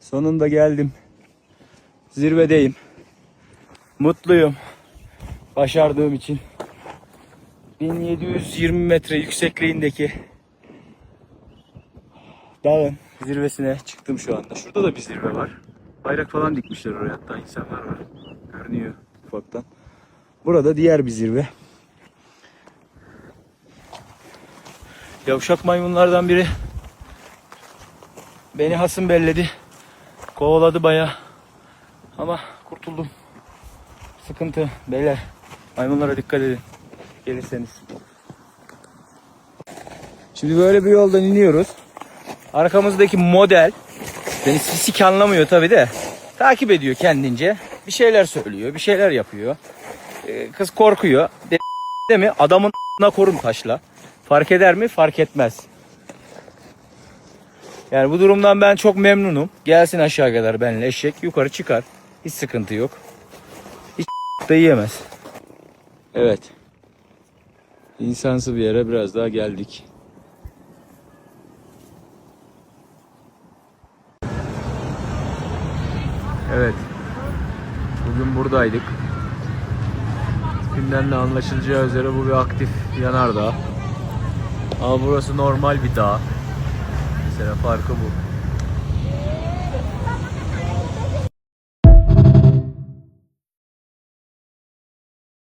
Sonunda geldim. Zirvedeyim. Mutluyum. Başardığım için. 1720 metre yüksekliğindeki dağın zirvesine çıktım şu anda. Şurada da bir zirve var. Bayrak falan dikmişler oraya hatta insanlar var. Görünüyor ufaktan. Burada diğer bir zirve. Yavşak maymunlardan biri beni hasım belledi. Kovaladı baya. Ama kurtuldum. Sıkıntı beyler. Maymunlara dikkat edin. Gelirseniz. Şimdi böyle bir yoldan iniyoruz. Arkamızdaki model beni sisik anlamıyor tabi de takip ediyor kendince. Bir şeyler söylüyor, bir şeyler yapıyor. Ee, kız korkuyor. De, de mi? Adamın korum taşla. Fark eder mi? Fark etmez. Yani bu durumdan ben çok memnunum. Gelsin aşağı kadar benimle eşek yukarı çıkar. Hiç sıkıntı yok. Hiç da yiyemez. Evet. İnsansı bir yere biraz daha geldik. Evet. Bugün buradaydık. Günden de anlaşılacağı üzere bu bir aktif yanardağ. Ama burası normal bir dağ. Mesela farkı bu.